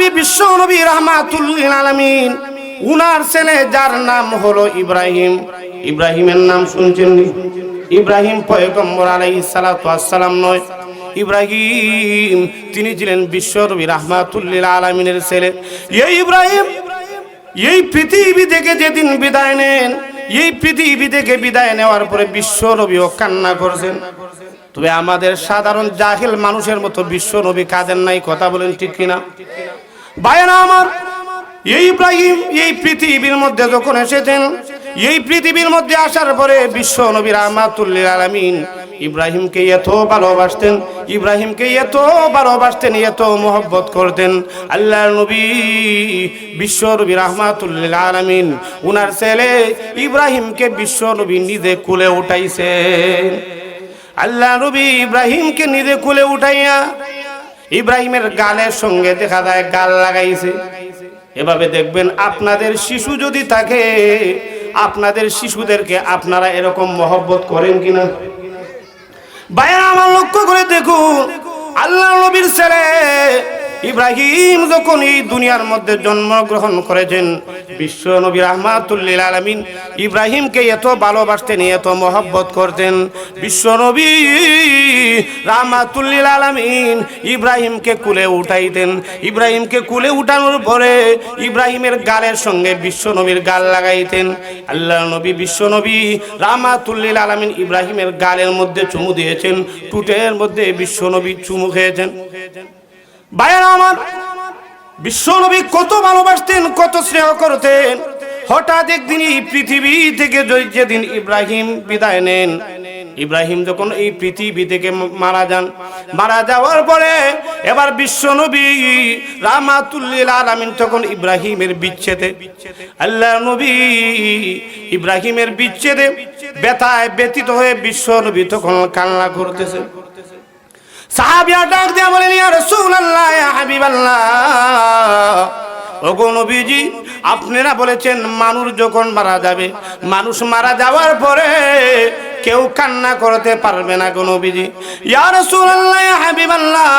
নবী, বিশ্ব নবী রহমাতুল্লিল আলামিন। উনার ছেলে, যার নাম হলো ইব্রাহিম। ইব্রাহিমের নাম শুনছেন ইব্রাহিম পয়গম্বর আলাইহিস সালাতু নয়। ইব্রাহিম, তিনি ছিলেন বিশ্ব নবী রহমাতুল্লিল আলামিনের ছেলে। এই ইব্রাহিম, এই পৃথিবী থেকে যেদিন বিদায় নেন, এই পৃথিবী থেকে বিদায় নেওয়ার পরে বিশ্ব নবীও কান্না করছেন। তবে আমাদের সাধারণ জাহিল মানুষের মতো বিশ্ব নবী কাঁদেন নাই, কথা বলেন ঠিক কিনা? বায়না আমার, এই ইব্রাহিম, এই পৃথিবীর মধ্যে যখন এসেছেন, এই পৃথিবীর মধ্যে আসার পরে বিশ্ব নবী রহমাতুল্লিল আলামিন ইব্রাহিমকে এত ভালোবাসতেন, ইব্রাহিমকে এত ভালোবাসতেন, এত মোহব্বত করতেন। আল্লাহ নবী, বিশ্ব নবী রহমাতুল্লিল আলামিন, উনার ছেলে ইব্রাহিমকে বিশ্ব নবী নিজে কুলে উঠাইছেন। আল্লাহ নবী ইব্রাহিমকে নিজে কুলে উঠাইয়া ইব্রাহিমের গালের সঙ্গে দেখা যায় গাল লাগাইছে। এভাবে দেখবেন আপনাদের শিশু যদি থাকে, আপনাদের শিশুদেরকে আপনারা এরকম মহব্বত করেন কিনা? বাইরে আমার লক্ষ্য করে দেখুন আল্লাহ নবীর ছেলে ইব্রাহিম যখন এই দুনিয়ার মধ্যে জন্মগ্রহণ করেছেন, বিশ্ব নবী রহমাতুল্লিল আলমিন ইব্রাহিমকে এত ভালোবাসতেন, এত মহব্বত করতেন। বিশ্ব নবী রহমাতুল্লিল আলমিন ইব্রাহিমকে কুলে উঠাইতেন। ইব্রাহিমকে কুলে উঠানোর পরে ইব্রাহিমের গালের সঙ্গে বিশ্ব নবীর গাল লাগাইতেন। আল্লাহ নবী, বিশ্ব নবী রামাতুল্লিল আলমিন ইব্রাহিমের গালের মধ্যে চুমু দিয়েছেন টুটের মধ্যে বিশ্ব নবী চুমু খেয়েছেন। ভাইয়েরা আমার, বিশ্ব নবী কত ভালোবাসতেন, কত স্নেহ করতেন। হঠাৎ একদিন এই পৃথিবী থেকে যেদিন ইব্রাহিম বিদায় নেন, ইব্রাহিম যখন এই পৃথিবী থেকে মারা যান, মারা যাওয়ার পরে এবার বিশ্ব নবী রামাতুল্লিল আলামিন তখন ইব্রাহিমের বিচ্ছেদে, আল্লাহ নবী ইব্রাহিমের বিচ্ছেদে ব্যথায় ব্যতীত হয়ে বিশ্ব নবী তখন কান্না করতেছে। সাহাবিয়া ডাক দিয়া বলেন ইয়া রাসূলুল্লাহ, ইয়া হাবিবাল্লাহ। ওগো নবীজি, আপনারা বলেছেন, মানুষ যখন মারা যাবে, মানুষ মারা যাওয়ার পরে কেউ কান্না করতে পারবে না গো নবীজি। ইয়া রাসূলুল্লাহ, ইয়া হাবিবাল্লাহ।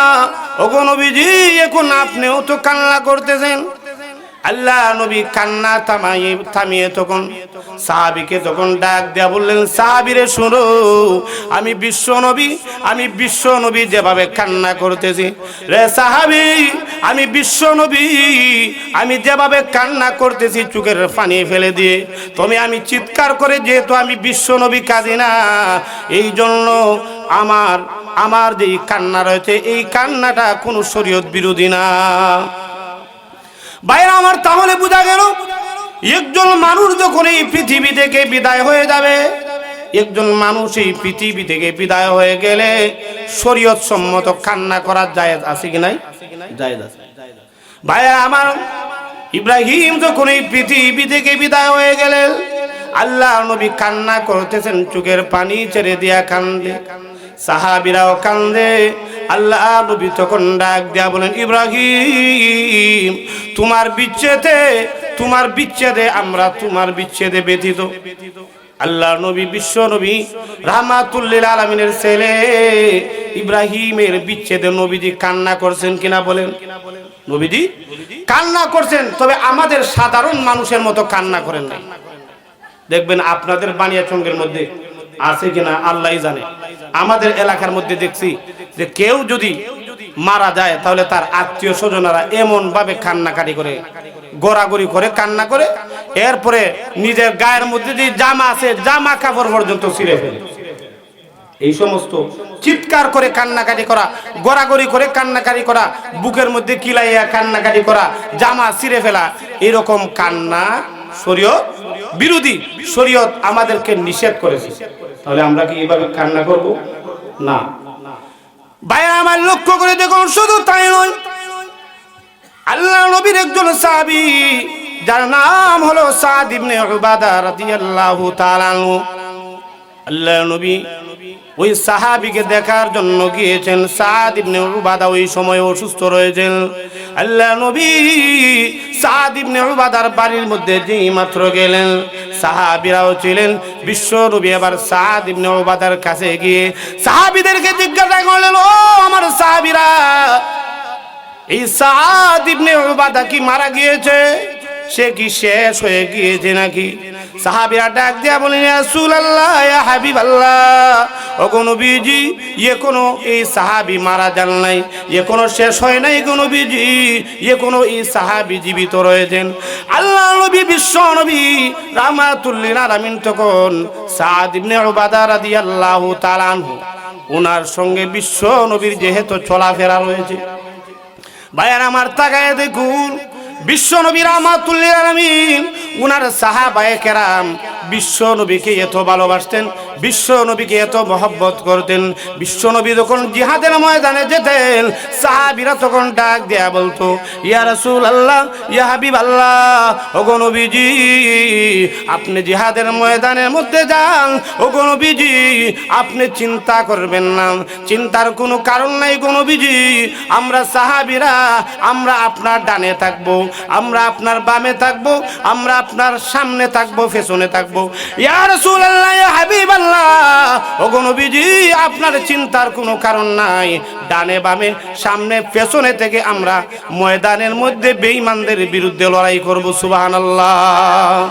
ওগো নবীজি, এখন আপনিও তো কান্না করতেছেন। আল্লাহ নবী কান্না থামাই থামিয়ে তখন সাহাবিকে তখন ডাক দেয়া বললেন, সাহাবিরে শুনো, আমি বিশ্ব নবী, আমি বিশ্ব নবী যেভাবে কান্না করতেছি। রে সাহাবি, আমি বিশ্ব নবী, আমি যেভাবে কান্না করতেছি চোখের পানি ফেলে দিয়ে। তুমি আমি চিৎকার করে, যেহেতু আমি বিশ্ব নবী কাজী না, এই জন্য আমার আমার যেই কান্না রয়েছে, এই কান্নাটা কোনো শরীয়ত বিরোধী না। বাইরে আমার তাহলে বোঝা গেল, একজন মানুষ যখন এই পৃথিবী থেকে বিদায় হয়ে যাবে, একজন মানুষ এই পৃথিবী থেকে বিদায় হয়ে গেলে শরীয়ত সম্মত কান্না করার জায়েজ আছে কি নাই? জায়েজ আছে। ভাইয়া আমার ইব্রাহিম যখন এই পৃথিবী থেকে বিদায় হয়ে গেলেন, আল্লাহ নবী কান্না করতেছেন, চোখের পানি ছেড়ে দিয়া কান্দে। সাহাবিরাও কান্দে। আল্লাহ নবী তখন ডাক দিয়া বলেন, ইব্রাহিম, তোমার বিচ্ছেদে তোমার বিচ্ছেদে, আমরা তোমার বিচ্ছেদে ব্যথিত আল্লাহ নবী, বিশ্ব নবী রাহমাতুল্লিল আলমিনের ছেলে ইব্রাহিমের বিচ্ছেদে নবীজি কান্না করছেন কিনা বলেন। নবীজি কান্না করছেন, তবে আমাদের সাধারণ মানুষের মতো কান্না করেন নাই। দেখবেন আপনাদের বানিয়াচঙ্গের মধ্যে আছে কিনা আল্লাহ জানে। আমাদের এলাকার মধ্যে দেখছি যে কেউ যদি মারা যায়, তাহলে তার আত্মীয় স্বজনেরা এমন ভাবে কান্নাকাটি করে, গড়াগড়ি করে, কান্না করে, এরপরে নিজের গায়ের মধ্যে যে জামা আছে, জামা কাপড় পর্যন্ত ছিঁড়ে ফেলে। এই সমস্ত চিৎকার করে কান্নাকাটি করা, গড়াগড়ি করে কান্নাকাটি করা, বুকের মধ্যে কিলাইয়া কান্নাকাটি করা, জামা ছিঁড়ে ফেলা, এরকম কান্না শরীয়ত বিরোধী শরীয়ত আমাদেরকে নিষেধ করেছে। তাহলে আমরা কি এইভাবে কান্না করব? না। ভাইয়া আমার লক্ষ্য করে দেখুন, শুধু তাই নয়, আল্লাহ নবীর একজন সাহাবী, যার নাম হলো সাদ ইবনে উবাদা রাদিয়াল্লাহু তাআলা আনহু। আল্লাহ নবী ওই সাহাবিকে দেখার জন্য গিয়েছেন সাদ ইবনে উবাদা ওই সময় অসুস্থ রয়েছেন। আল্লাহ নবী সাদ ইবনে বাড়ির মধ্যে যেই মাত্র গেলেন, সাহাবিরাও ছিলেন। বিশ্ব নবী আবার সাদ ইবনে উবাদার কাছে গিয়ে সাহাবিদেরকে জিজ্ঞাসা করলেন, ও আমার সাহাবিরা, এই সাদ ইবনে উবাদা কি মারা গিয়েছে? সে কি শেষ হয়ে গিয়েছে নাকি? সাহাবিরা ডাক দিয়া বলেন রাসূল আল্লাহ ইয়া হাবিব আল্লাহ ও কোন নবীজি ইয়ে কোনো এই সাহাবি মারা যান নাই ইয়ে কোনো শেষ হয় নাই কোন নবীজি ইয়ে কোনো এই সাহাবি জীবিত রয়েছেন। আল্লাহ নবী, বিশ্ব নবী রামাতুল্লিল আলামিন তখন সাদ ইবনে উবাদা রাদিয়াল্লাহু তাআলা ওনার সঙ্গে বিশ্ব নবীর যেহেতু চলাফেরা রয়েছে। ভাইয়ার, আমার তাকায় দেখুন বিশ্ব নবীর আলামিন উনার সাহাবায়ে কেরাম বিশ্ব নবীকে এত ভালোবাসতেন বিশ্ব নবীকে এত মহব্বত করতেন। বিশ্ব নবী যখন জিহাদের ময়দানে যেতেন, সাহাবিরা তখন ডাক দেয়া বলতো, ইয়া রাসূল আল্লাহ ইয়া হাবিব আল্লাহ ওগো নবীজি, আপনি জিহাদের ময়দানের মধ্যে যান, ওগো নবীজি, আপনি চিন্তা করবেন না, চিন্তার কোনো কারণ নাই গো নবীজি, আমরা সাহাবিরা, আমরা আপনার ডানে থাকব, আমরা আপনার বামে থাকব, আমরা আপনার সামনে থাকব, পেছনে থাকব। ওগো আপনার চিন্তার কোনো কারণ নাই। ডানে বামে, সামনে, পেছনে থেকে আমরা ময়দানের মধ্যে বেঈমানদের বিরুদ্ধে লড়াই করব, সুবহানাল্লাহ।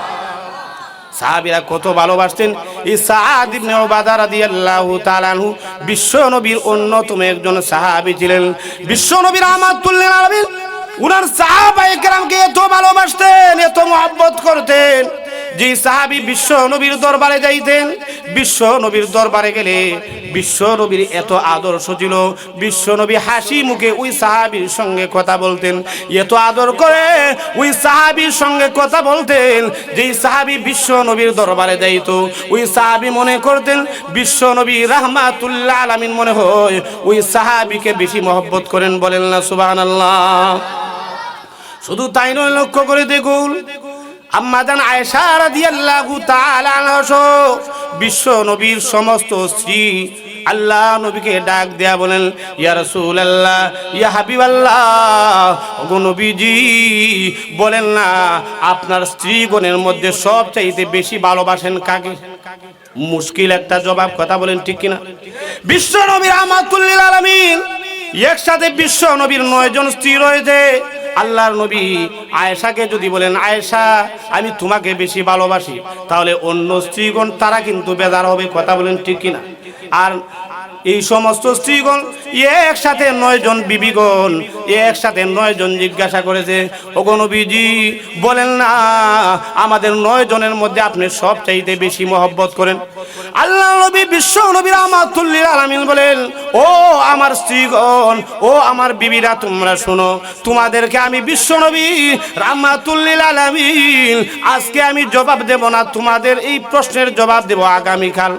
সাহাবীরা কত ভালোবাসতেন। এই সাদ ইবনে উবাদা রাদিয়াল্লাহু তাআলা আনহু বিশ্ব নবীর অন্যতম একজন সাহাবী ছিলেন। বিশ্ব নবীর রাহমাতুল্লিল আলামিন, উনার সাহাবায়ে কেরামকে এত ভালোবাসতেন, এত মহব্বত করতেন। যে সাহাবী বিশ্ব নবীর দরবারে যাইতেন, বিশ্ব নবীর দরবারে গেলে বিশ্ব নবীর এত আদর্শ ছিল, বিশ্ব নবী হাসি মুখে ওই সাহাবীর সঙ্গে কথা বলতেন। এত আদর করে ওই সাহাবীর সঙ্গে কথা বলতেন, যেই সাহাবী বিশ্ব নবীর দরবারে যাইত। ওই সাহাবী মনে করতেন, বিশ্ব নবী রাহমাতুল্লাহ আলামিন মনে হয় ওই সাহাবীকে বেশি মহব্বত করেন বলেন না, সুবহানাল্লাহ। শুধু তাই নয়, লক্ষ্য করে দেখুন আম্মাদান আয়েশা রাদিয়াল্লাহু তাআলা আনহা বিশ্ব নবীর সমস্ত স্ত্রী আল্লাহ নবীকে ডাক দেয়া বলেন, ইয়া রাসূলুল্লাহ, ইয়া হাবিবাল্লাহ, ওগো নবীজি, বলেন না, আপনার স্ত্রীগণের মধ্যে সব চাইতে বেশি ভালোবাসেন কাকে? মুশকিল একটা জবাব কথা বলেন, ঠিক কিনা? বিশ্ব নবীর আমাতুল্লিল আলামিন, একসাথে বিশ্ব নবীর নয় জন স্ত্রী রয়েছে। আল্লাহর নবী আয়েশাকে যদি বলেন, আয়েশা, আমি তোমাকে বেশি ভালোবাসি। তাহলে অন্য স্ত্রীগণ, তারা কিন্তু বেজার হবে, কথা বলেন ঠিক কিনা? আর এই সমস্ত স্ত্রীগণ একসাথে নয় জন বিবিগণ, একসাথে নয় জন জিজ্ঞাসা করেছে নবীজি, বলেন না, আমাদের নয় জনের মধ্যে আপনি সব চাইতে বেশি মহব্বত করেন? আল্লাহ নবী, বিশ্ব নবীর আমাতুল্লিল আলামিন বলেন, ও আমার স্ত্রীগণ, ও আমার বিবিরা, তোমরা শোনো, তোমাদেরকে আমি বিশ্ব নবী রামাতুল্লিল আলামিন, আজকে আমি জবাব দেব না, তোমাদের এই প্রশ্নের জবাব দেব আগামীকাল।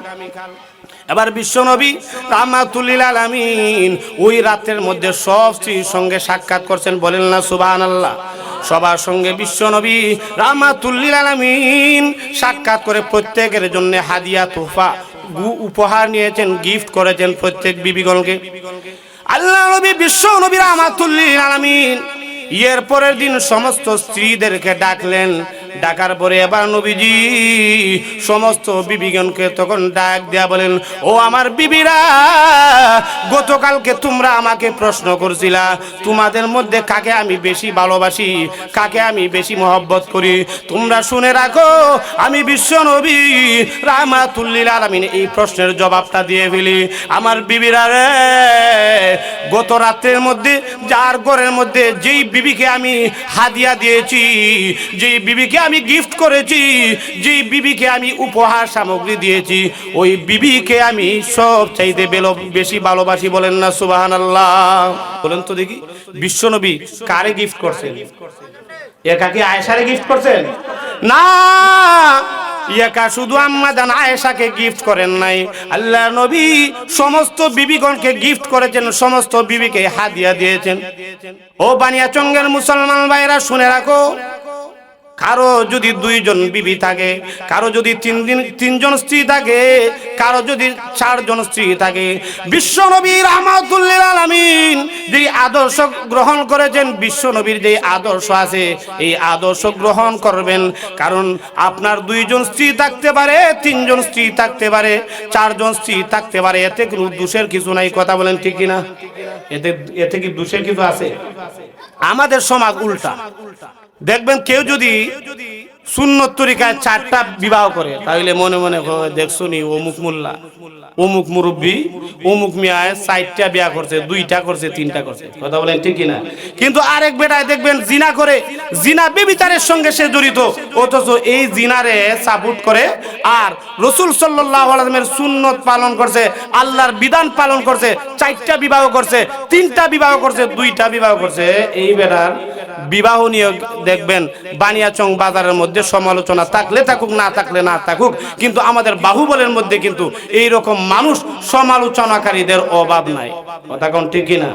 এবার বিশ্বনবী রামাতুল্লিল আলামিন ওই রাতের মধ্যে সব স্ত্রীর সঙ্গে সাক্ষাৎ করছেন, বলেন না সুবাহান আল্লাহ সবার সঙ্গে বিশ্বনবী রামাতুল্লিল আলামিন সাক্ষাৎ করে প্রত্যেকের জন্য হাদিয়া তোফা উপহার নিয়েছেন, গিফট করেছেন প্রত্যেক বিবিগণকে। আল্লাহ নবী বিশ্ব নবী রামাতুল্লিল আলামিন এর পরের দিন সমস্ত স্ত্রীদেরকে ডাকলেন ডাকার পরে এবার নবীজি সমস্ত বিবিগণকে তখন ডাক দেয়া বলেন, ও আমার বিবিরা, গতকালকে তোমরা আমাকে প্রশ্ন করছিলা, তোমাদের মধ্যে কাকে আমি বেশি ভালোবাসি, কাকে আমি বেশি মহব্বত করি? তোমরা শুনে রাখো, আমি বিশ্ব নবী রামাতুল্লিল আলামিন। এই প্রশ্নের জবাবটা দিয়ে ফেলি, আমার বিবিরা রে গত রাত্রের মধ্যে, যার ঘরের মধ্যে যেই বিবিকে আমি হাদিয়া দিয়েছি, যেই বিবিকে আমি গিফট করেছি, যে বিবিকে আমি উপহার সামগ্রী দিয়েছি, ওই বিবিকে আমি সব চাইতে বেশি ভালোবাসি বলেন না সুবাহান আল্লাহ বলেন তো দেখি, বিশ্বনবী কারে গিফট করছেন? একাকে আয়েশারে গিফট করছেন? না একা শুধু আম্মা জান আয়েশাকে গিফট করেন নাই। আল্লাহ নবী সমস্ত বিবিগণকে গিফট করেছেন, সমস্ত বিবিকে হাদিয়া দিয়েছেন। ও বানিয়া চঙ্গের মুসলমান ভাইরা শুনে রাখো। কারও যদি দুইজন বিবি থাকে, কারও যদি তিন দিন, তিনজন স্ত্রী থাকে, কারও যদি চারজন স্ত্রী থাকে। বিশ্ব নবীর রহমাতুল্লিল আলামিন যে আদর্শ গ্রহণ করেছেন, বিশ্ব নবীর যে আদর্শ আছে, এই আদর্শ গ্রহণ করবেন। কারণ আপনার দুইজন স্ত্রী থাকতে পারে, তিনজন স্ত্রী থাকতে পারে, চারজন স্ত্রী থাকতে পারে। এতে কোনো দোষের কিছু নাই, কথা বলেন ঠিক কিনা? এতে এতে কি দোষের কিছু আছে? আমাদের সমাজ উল্টা। দেখবেন কেউ যদি সুন্নত চারটা বিবাহ করে। তাহলে মনে মনে দেখছ নি, অমুক মোল্লা, অমুক মুরব্বী, অমুক মিয়ায় চারটা বিয়া করছে, দুইটা করছে, তিনটা করছে। কথা বলেন ঠিক কিনা? কিন্তু আরেক বেটায় দেখবেন জিনা করে, জিনা সঙ্গে সে জড়িত, অথচ এই জিনারে সাপোর্ট করে, আর রসুল সাল্লাহ আলমের সুন্নত পালন করছে, আল্লাহর বিধান পালন করছে, চারটা বিবাহ করছে, তিনটা বিবাহ করছে, দুইটা বিবাহ করছে। এই বেটার বিবাহ নিয়ে দেখবেন বানিয়াচং বাজারের মধ্যে সমালোচনা থাকলে থাকুক, না থাকলে না থাকুক, কিন্তু আমাদের বাহুবলের মধ্যে কিন্তু এই রকম মানুষ সমালোচনাকারীদের অভাব নাই। কথা কোন ঠিক না